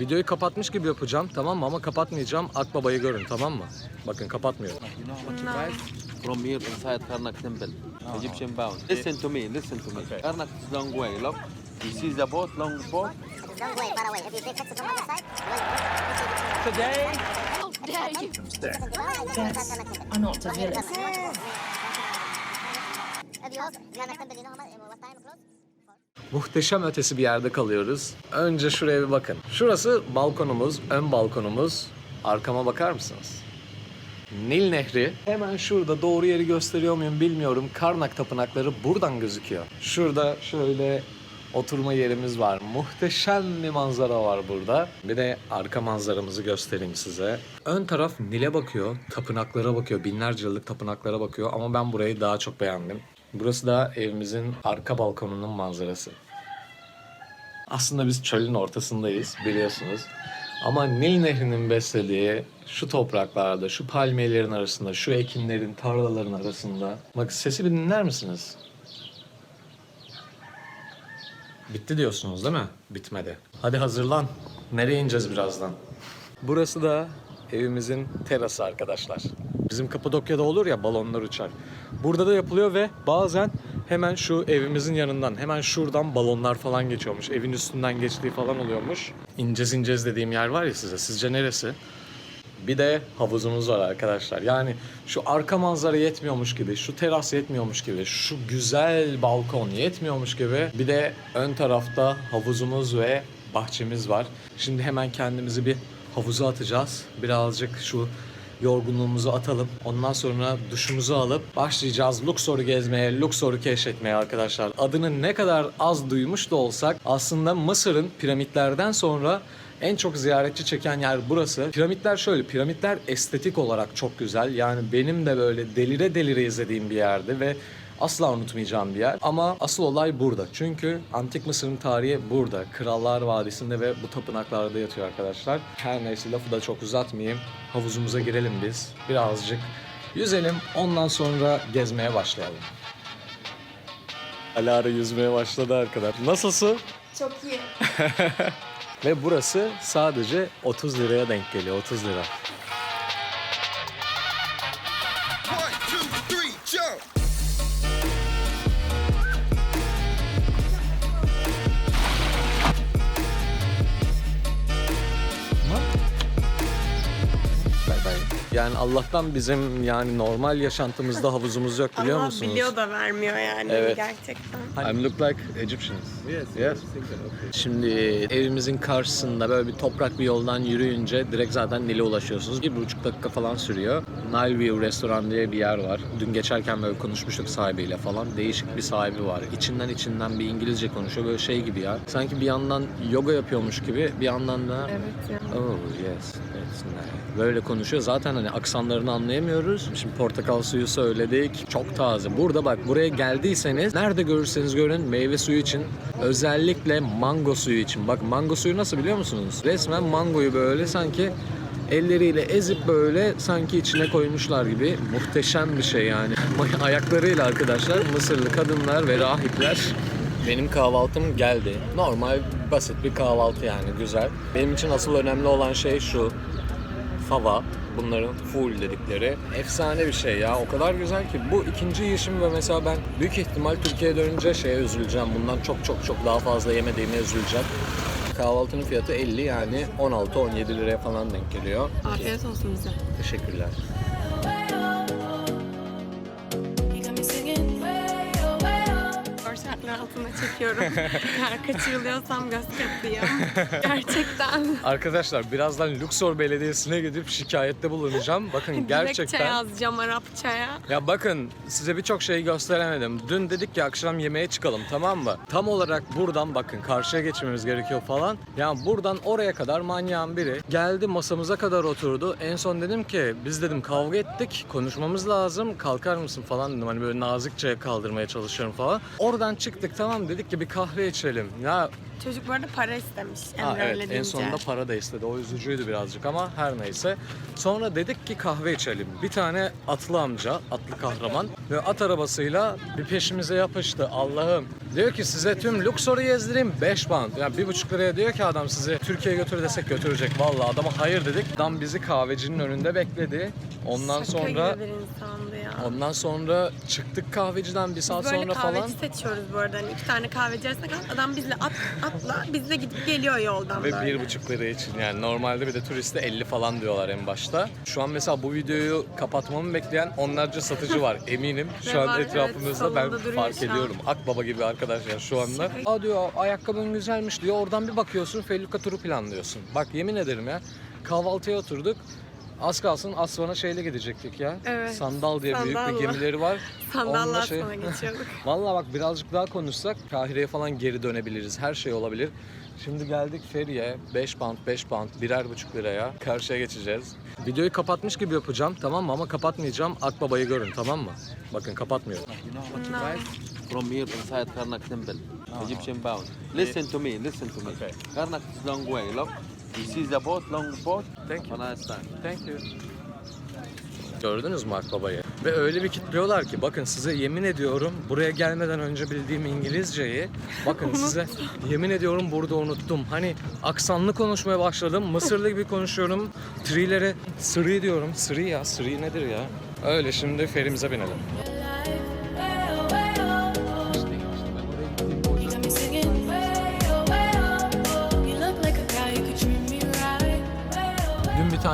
Videoyu kapatmış gibi yapacağım tamam mı? Ama kapatmayacağım. Akbaba'yı görün tamam mı? Bakın kapatmıyorum. From here inside Karnak temple, Egyptian bound. Listen to me, listen to me. Karnak is long way, look. You see the boat, long boat? Long way, far away. If you take Texas on the side, are not a villain. Muhteşem ötesi bir yerde kalıyoruz. Önce şuraya bir bakın. Şurası balkonumuz, ön balkonumuz. Arkama bakar mısınız? Nil Nehri. Hemen şurada doğru yeri gösteriyor muyum bilmiyorum. Karnak tapınakları buradan gözüküyor. Şurada şöyle oturma yerimiz var. Muhteşem bir manzara var burada. Bir de arka manzaramızı göstereyim size. Ön taraf Nil'e bakıyor, tapınaklara bakıyor, binlerce yıllık tapınaklara bakıyor ama ben burayı daha çok beğendim. Burası da evimizin arka balkonunun manzarası. Aslında biz çölün ortasındayız biliyorsunuz. Ama Nil Nehri'nin beslediği şu topraklarda, şu palmiyelerin arasında, şu ekinlerin, tarlaların arasında. Bak sesi bir dinler misiniz? Bitti diyorsunuz değil mi? Bitmedi. Hadi hazırlan. Nereye ineceğiz birazdan? Burası da evimizin terası arkadaşlar. Bizim Kapadokya'da olur ya balonlar uçar. Burada da yapılıyor ve bazen hemen şu evimizin yanından hemen şuradan balonlar falan geçiyormuş. Evin üstünden geçtiği falan oluyormuş. İneceğiz ineceğiz dediğim yer var ya size. Sizce neresi? Bir de havuzumuz var arkadaşlar. Yani şu arka manzara yetmiyormuş gibi, şu teras yetmiyormuş gibi, şu güzel balkon yetmiyormuş gibi bir de ön tarafta havuzumuz ve bahçemiz var. Şimdi hemen kendimizi bir havuza atacağız. Birazcık şu yorgunluğumuzu atalım. Ondan sonra duşumuzu alıp başlayacağız Luxor'u gezmeye, Luxor'u keşfetmeye arkadaşlar. Adını ne kadar az duymuş da olsak aslında Mısır'ın piramitlerden sonra en çok ziyaretçi çeken yer burası. Piramitler şöyle, piramitler estetik olarak çok güzel. Yani benim de böyle delire delire izlediğim bir yerdi ve asla unutmayacağım bir yer. Ama asıl olay burada. Çünkü Antik Mısır'ın tarihi burada. Krallar Vadisi'nde ve bu tapınaklarda yatıyor arkadaşlar. Her neyse lafı da çok uzatmayayım. Havuzumuza girelim biz. Birazcık yüzelim. Ondan sonra gezmeye başlayalım. Alara yüzmeye başladı arkadaşlar. Nasıl su? Çok iyi. Ve burası sadece 30 liraya denk geliyor. 30 lira. Yani Allah'tan bizim yani normal yaşantımızda havuzumuz yok biliyor Allah musunuz? biliyor da vermiyor yani Evet. gerçekten. I'm look like Egyptians. Yes. Yes. Şimdi evimizin karşısında böyle bir toprak bir yoldan yürüyünce direkt zaten Nil'e ulaşıyorsunuz. Bir buçuk dakika falan sürüyor. Nile View Restoran diye bir yer var. Dün geçerken böyle konuşmuştuk sahibiyle falan. Değişik bir sahibi var. İçinden içinden bir İngilizce konuşuyor. Böyle şey gibi ya. Sanki bir yandan yoga yapıyormuş gibi bir yandan da Evet ya. Oh yes, it's nice. Böyle konuşuyor. Zaten hani aksanlarını anlayamıyoruz. Şimdi portakal suyu söyledik. Çok taze. Burada bak buraya geldiyseniz nerede görürseniz görün meyve suyu için özellikle mango suyu için. Bak mango suyu nasıl biliyor musunuz? Resmen mangoyu böyle sanki elleriyle ezip böyle sanki içine koymuşlar gibi muhteşem bir şey yani. Ayaklarıyla arkadaşlar Mısırlı kadınlar ve rahipler benim kahvaltım geldi. Normal basit bir kahvaltı yani güzel. Benim için asıl önemli olan şey şu. Fava. Bunların full dedikleri. Efsane bir şey ya. O kadar güzel ki. Bu ikinci yiyişim ve mesela ben büyük ihtimal Türkiye'ye dönünce şeye üzüleceğim. Bundan çok çok çok daha fazla yemediğime üzüleceğim. Kahvaltının fiyatı 50 yani 16-17 liraya falan denk geliyor. Afiyet olsun bize. Teşekkürler. Altına çekiyorum. Eğer kaçırılıyorsam göz kırpayım. Gerçekten. Arkadaşlar birazdan Luxor Belediyesi'ne gidip şikayette bulunacağım. Bakın Dilekçe gerçekten yazacağım Arapçaya. Ya bakın size birçok şeyi gösteremedim. Dün dedik ki akşam yemeğe çıkalım tamam mı? Tam olarak buradan bakın karşıya geçmemiz gerekiyor falan. Ya buradan oraya kadar manyağın biri geldi masamıza kadar oturdu. En son dedim ki biz dedim kavga ettik konuşmamız lazım kalkar mısın falan dedim. Hani böyle nazikçe kaldırmaya çalışıyorum falan. Oradan çıktı çıktık tamam dedik ki bir kahve içelim. Ya Çocuk bu arada para istemiş. Emre Ha, öyle evet en deyince. sonunda para da istedi. O üzücüydü birazcık ama her neyse. Sonra dedik ki kahve içelim. Bir tane atlı amca, atlı kahraman ve at arabasıyla bir peşimize yapıştı. Allah'ım. Diyor ki size tüm Luxor'u gezdireyim 5 pound. Yani bir buçuk liraya diyor ki adam sizi Türkiye'ye götür desek götürecek. Vallahi adama hayır dedik. Adam bizi kahvecinin önünde bekledi. Ondan Şaka sonra gibi bir insandı. Ondan sonra çıktık kahveciden bir saat Biz böyle sonra kahveci falan. seçiyoruz bu arada. Hani iki tane kahveci arasında kalan adam bizle at, atla bizle gidip geliyor yoldan Ve böyle. bir buçuk lira için yani normalde bir de turiste 50 falan diyorlar en başta. Şu an mesela bu videoyu kapatmamı bekleyen onlarca satıcı var eminim. Ve Şu an var, evet, etrafımızda ben duruyor fark şu an. ediyorum. Akbaba gibi arkadaşlar şu anda. Şaka. Aa diyor ayakkabın güzelmiş diyor. Oradan bir bakıyorsun Felluka turu planlıyorsun. Bak yemin ederim ya kahvaltıya oturduk. Az kalsın Asvan'a şeyle gidecektik ya. Evet, Sandal diye büyük sandalla. bir gemileri var. Sandallar şey- sana geçiyorduk. Vallahi bak birazcık daha konuşsak Kahire'ye falan geri dönebiliriz. Her şey olabilir. Şimdi geldik feriye 5 pound 5 pound birer buçuk liraya karşıya geçeceğiz. Videoyu kapatmış gibi yapacağım tamam mı ama kapatmayacağım. Akbaba'yı görün tamam mı? Bakın kapatmıyorum. From here inside Karnak temple, Egyptian bound. Listen to me, listen to me. Okay. Karnak is long way, look. You see the boat, long boat? Thank you. Our stand. Thank you. Gördünüz mü Akbaba'yı? Ve öyle bir kitliyorlar ki bakın size yemin ediyorum buraya gelmeden önce bildiğim İngilizceyi bakın size yemin ediyorum burada unuttum. Hani aksanlı konuşmaya başladım. Mısırlı gibi konuşuyorum. Trilere sırı diyorum. Sırı ya. Sırı nedir ya? Öyle şimdi ferimize binelim.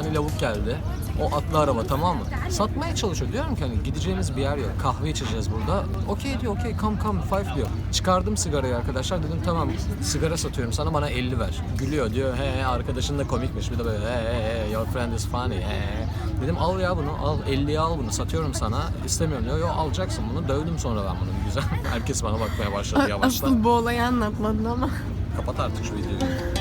Tane lavuk geldi. O atlı araba tamam mı? Satmaya çalışıyor. Diyorum ki hani gideceğimiz bir yer yok. Kahve içeceğiz burada. Okey diyor okey come come five diyor. Çıkardım sigarayı arkadaşlar. Dedim tamam sigara satıyorum sana bana 50 ver. Gülüyor diyor he he arkadaşın da komikmiş. Bir de böyle he he he your friend is funny he he. Dedim al ya bunu al 50'ye al bunu satıyorum sana. İstemiyorum diyor. Yo alacaksın bunu. Dövdüm sonra ben bunu güzel. Herkes bana bakmaya başladı yavaştan. Asıl bu olayı anlatmadın ama. Kapat artık şu videoyu.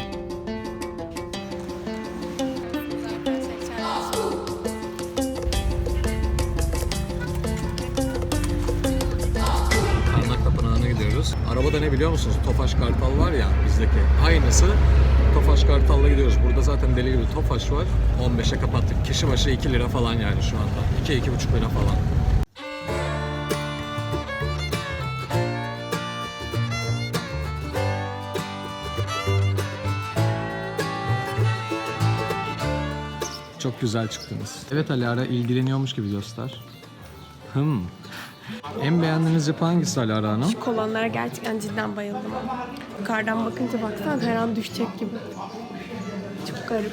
Arabada ne biliyor musunuz? Tofaş Kartal var ya bizdeki. Aynısı Tofaş Kartal'la gidiyoruz. Burada zaten deli gibi Tofaş var. 15'e kapattık. Kişi başı 2 lira falan yani şu anda. 2-2,5 lira falan. Çok güzel çıktınız. Evet Alara ilgileniyormuş gibi göster. Hım. En beğendiğiniz yapı hangisi Alara Hanım? Şu kolonlara gerçekten cidden bayıldım. Yukarıdan bakınca baksana her an düşecek gibi. Çok garip.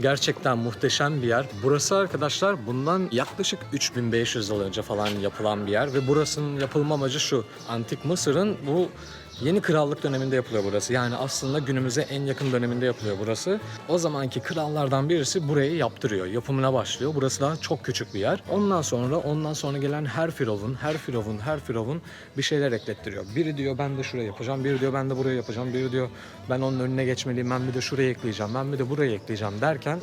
Gerçekten muhteşem bir yer. Burası arkadaşlar bundan yaklaşık 3500 yıl önce falan yapılan bir yer ve burasının yapılma amacı şu. Antik Mısır'ın bu yeni krallık döneminde yapılıyor burası. Yani aslında günümüze en yakın döneminde yapılıyor burası. O zamanki krallardan birisi burayı yaptırıyor. Yapımına başlıyor. Burası daha çok küçük bir yer. Ondan sonra ondan sonra gelen her firavun, her firavun, her firavun bir şeyler eklettiriyor. Biri diyor ben de şurayı yapacağım. Biri diyor ben de burayı yapacağım. Biri diyor ben onun önüne geçmeliyim. Ben bir de şurayı ekleyeceğim. Ben bir de burayı ekleyeceğim derken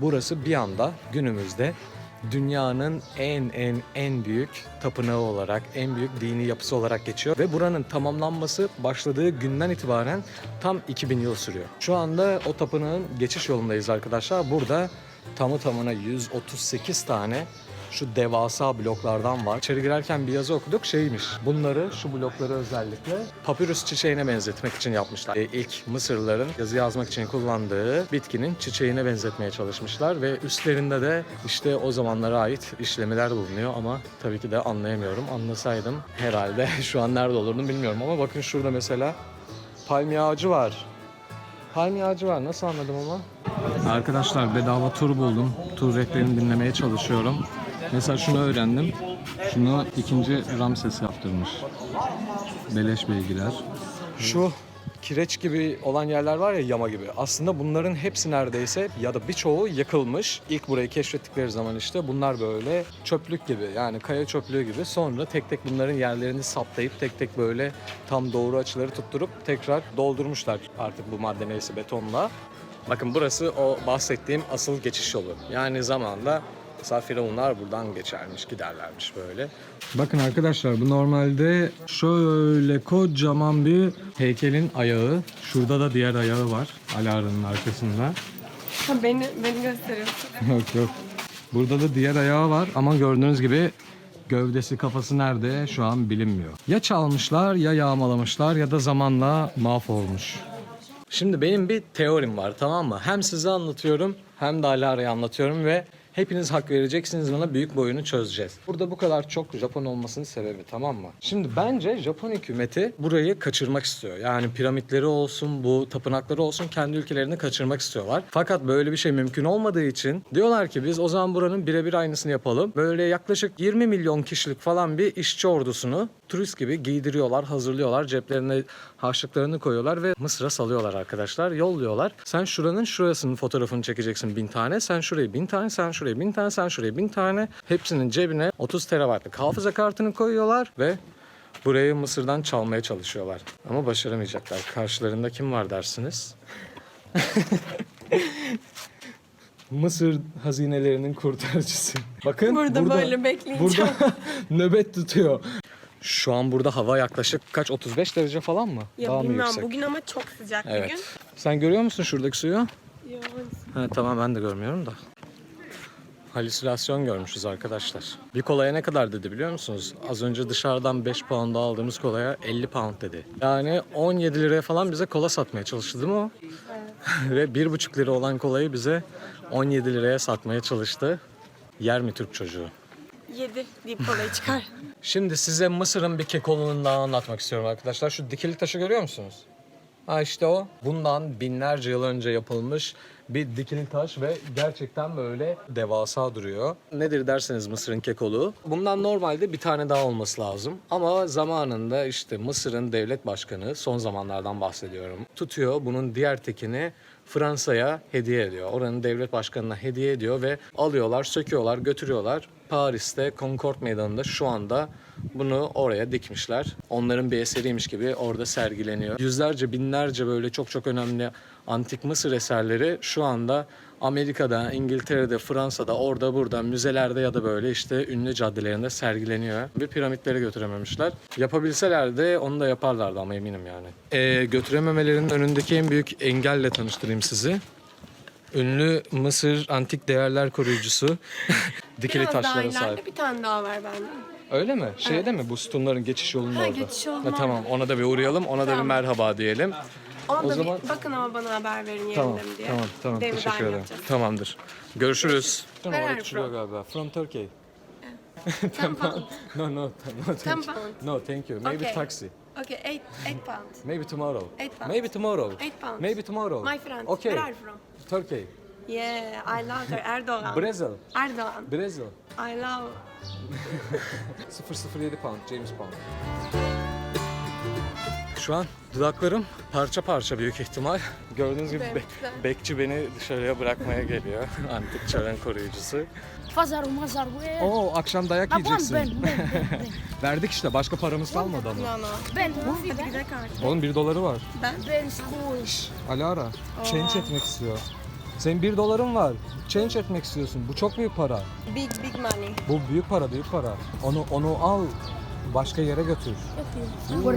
burası bir anda günümüzde dünyanın en en en büyük tapınağı olarak, en büyük dini yapısı olarak geçiyor. Ve buranın tamamlanması başladığı günden itibaren tam 2000 yıl sürüyor. Şu anda o tapınağın geçiş yolundayız arkadaşlar. Burada tamı tamına 138 tane şu devasa bloklardan var. İçeri girerken bir yazı okuduk şeymiş. Bunları şu blokları özellikle papyrus çiçeğine benzetmek için yapmışlar. E, ilk Mısırlıların yazı yazmak için kullandığı bitkinin çiçeğine benzetmeye çalışmışlar ve üstlerinde de işte o zamanlara ait işlemiler bulunuyor ama tabii ki de anlayamıyorum. Anlasaydım herhalde şu an nerede olurdum bilmiyorum ama bakın şurada mesela palmiye ağacı var. Palmiye ağacı var. Nasıl anladım ama? Arkadaşlar bedava tur buldum. Tur rehberini dinlemeye çalışıyorum. Mesela şunu öğrendim. Şunu ikinci Ramses yaptırmış. Beleş bilgiler. Şu kireç gibi olan yerler var ya yama gibi. Aslında bunların hepsi neredeyse ya da birçoğu yakılmış. İlk burayı keşfettikleri zaman işte bunlar böyle çöplük gibi yani kaya çöplüğü gibi. Sonra tek tek bunların yerlerini saptayıp tek tek böyle tam doğru açıları tutturup tekrar doldurmuşlar artık bu madde neyse betonla. Bakın burası o bahsettiğim asıl geçiş yolu. Yani zamanında Mesela firavunlar buradan geçermiş, giderlermiş böyle. Bakın arkadaşlar bu normalde şöyle kocaman bir heykelin ayağı. Şurada da diğer ayağı var Alara'nın arkasında. Ha, beni, beni gösteriyorsun. yok yok. Burada da diğer ayağı var ama gördüğünüz gibi gövdesi kafası nerede şu an bilinmiyor. Ya çalmışlar ya yağmalamışlar ya da zamanla mahvolmuş. Şimdi benim bir teorim var tamam mı? Hem size anlatıyorum hem de Alara'ya anlatıyorum ve hepiniz hak vereceksiniz bana büyük boyunu çözeceğiz. Burada bu kadar çok Japon olmasının sebebi tamam mı? Şimdi bence Japon hükümeti burayı kaçırmak istiyor. Yani piramitleri olsun bu tapınakları olsun kendi ülkelerini kaçırmak istiyorlar. Fakat böyle bir şey mümkün olmadığı için diyorlar ki biz o zaman buranın birebir aynısını yapalım. Böyle yaklaşık 20 milyon kişilik falan bir işçi ordusunu turist gibi giydiriyorlar, hazırlıyorlar. Ceplerine harçlıklarını koyuyorlar ve Mısır'a salıyorlar arkadaşlar. Yolluyorlar. Sen şuranın şurasının fotoğrafını çekeceksin bin tane. Sen şuraya bin tane, sen şuraya bin tane, sen şuraya bin tane. Hepsinin cebine 30 terabaytlık hafıza kartını koyuyorlar ve burayı Mısır'dan çalmaya çalışıyorlar. Ama başaramayacaklar. Karşılarında kim var dersiniz? Mısır hazinelerinin kurtarıcısı. Bakın Burada böyle bekleyeceğim. Burada nöbet tutuyor. Şu an burada hava yaklaşık kaç 35 derece falan mı? Ya Daha yüksek? bugün ama çok sıcak Evet. bugün. Sen görüyor musun şuradaki suyu? Ya, Ha, tamam ben de görmüyorum da. Halüsinasyon görmüşüz arkadaşlar. Bir kolaya ne kadar dedi biliyor musunuz? Az önce dışarıdan 5 pound'a aldığımız kolaya 50 pound dedi. Yani 17 liraya falan bize kola satmaya çalıştı değil mi o? Ve 1,5 lira olan kolayı bize 17 liraya satmaya çalıştı. Yer mi Türk çocuğu? yedi deyip kolayı çıkar. Şimdi size Mısır'ın bir kekolunun daha anlatmak istiyorum arkadaşlar. Şu dikili taşı görüyor musunuz? Ha işte o. Bundan binlerce yıl önce yapılmış bir dikili taş ve gerçekten böyle devasa duruyor. Nedir derseniz Mısır'ın kekolu. Bundan normalde bir tane daha olması lazım. Ama zamanında işte Mısır'ın devlet başkanı son zamanlardan bahsediyorum. Tutuyor bunun diğer tekini Fransa'ya hediye ediyor. Oranın devlet başkanına hediye ediyor ve alıyorlar, söküyorlar, götürüyorlar. Paris'te Concorde Meydanı'nda şu anda bunu oraya dikmişler. Onların bir eseriymiş gibi orada sergileniyor. Yüzlerce, binlerce böyle çok çok önemli antik Mısır eserleri şu anda Amerika'da, İngiltere'de, Fransa'da, orada burada müzelerde ya da böyle işte ünlü caddelerinde sergileniyor. Bir piramitlere götürememişler. Yapabilseler de onu da yaparlardı ama eminim yani. Ee, götürememelerinin önündeki en büyük engelle tanıştırayım sizi. Ünlü Mısır antik değerler koruyucusu dikili Biraz daha taşlara sahip. ileride bir tane daha var bende. Öyle mi? Şeyde mi? Bu sütunların geçiş yolunun Ha, orada. geçiş yolunun tamam ona da bir uğrayalım. Ona da bir Tamam. merhaba diyelim. Ona O da zaman- bir bakın ama bana haber verin yerinde Tamam, mi diye. tamam, tamam. Devir Teşekkür ederim. yapacağız. Tamamdır. Görüşürüz. Where are you from? galiba. From Turkey. Ten pound. No, no, no, thank you. No, thank you. Maybe Okay. taxi. Okay, eight, eight pound. Maybe tomorrow. Eight pounds. Maybe tomorrow. Eight pounds. Maybe tomorrow. My friend, Okay. where are you from? Turkey. Yeah, I love her. Erdoğan. Brazil. Erdoğan. Brazil. I love 007 pound, James Bond. Şu an dudaklarım parça parça büyük ihtimal. Gördüğünüz gibi be- bekçi beni dışarıya bırakmaya geliyor. Antik çağın koruyucusu. Fazar mazar bu e. Oo akşam dayak Ha, ben, yiyeceksin. ben, ben, ben, Verdik işte başka paramız kalmadı ama. Lana. ben. Hadi gidelim artık. Oğlum 1 doları var. Ben school. Alara. Change etmek istiyor. Senin bir doların var. Change etmek istiyorsun. Bu çok büyük para. Big big money. Bu büyük para, büyük para. Onu onu al. Başka yere götür. Yok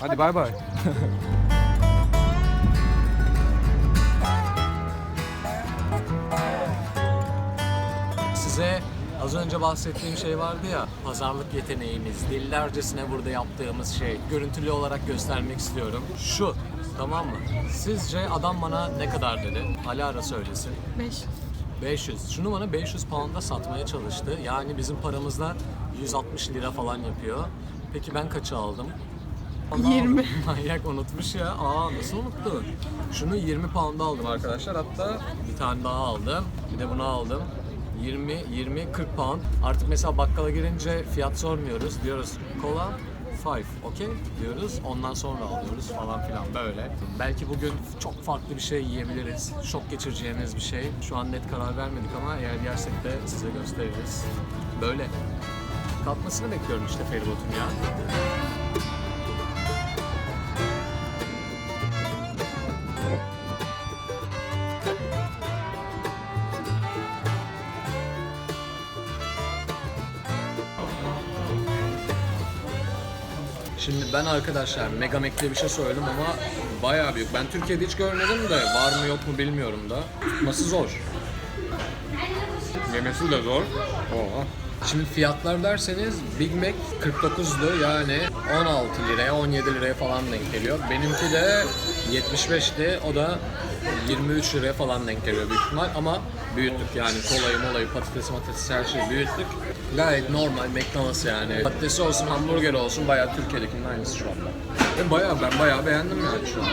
Hadi bay bay. Size Az önce bahsettiğim şey vardı ya, pazarlık yeteneğimiz, dillercesine burada yaptığımız şey, görüntülü olarak göstermek istiyorum. Şu, tamam mı? Sizce adam bana ne kadar dedi? Alara söylesin. 5. 500. Şunu bana 500 pound'a satmaya çalıştı. Yani bizim paramızla 160 lira falan yapıyor. Peki ben kaça aldım? Ana, 20. Manyak unutmuş ya. Aa nasıl unuttun? Şunu 20 pound'a aldım arkadaşlar. Hatta bir tane daha aldım. Bir de bunu aldım. 20, 20, 40 pound. Artık mesela bakkala girince fiyat sormuyoruz. Diyoruz kola 5, okey diyoruz. Ondan sonra alıyoruz falan filan böyle. Belki bugün çok farklı bir şey yiyebiliriz. Şok geçireceğimiz bir şey. Şu an net karar vermedik ama eğer yersek de size gösteririz. Böyle. Kalkmasını bekliyorum işte feribotun ya. Ben arkadaşlar Mega Mac diye bir şey söyledim ama bayağı büyük. Ben Türkiye'de hiç görmedim de var mı yok mu bilmiyorum da. Tutması zor. Yemesi de zor. Oha. Şimdi fiyatlar derseniz Big Mac 49'du yani 16 liraya 17 liraya falan denk geliyor. Benimki de 75'ti o da 23 liraya falan denk geliyor büyük ihtimal ama büyüttük yani kolayı molayı patates matatesi her şeyi büyüttük. Gayet normal McDonald's yani. Patatesi olsun hamburger olsun bayağı Türkiye'dekinin aynısı şu anda. Ve bayağı ben bayağı beğendim yani şu an.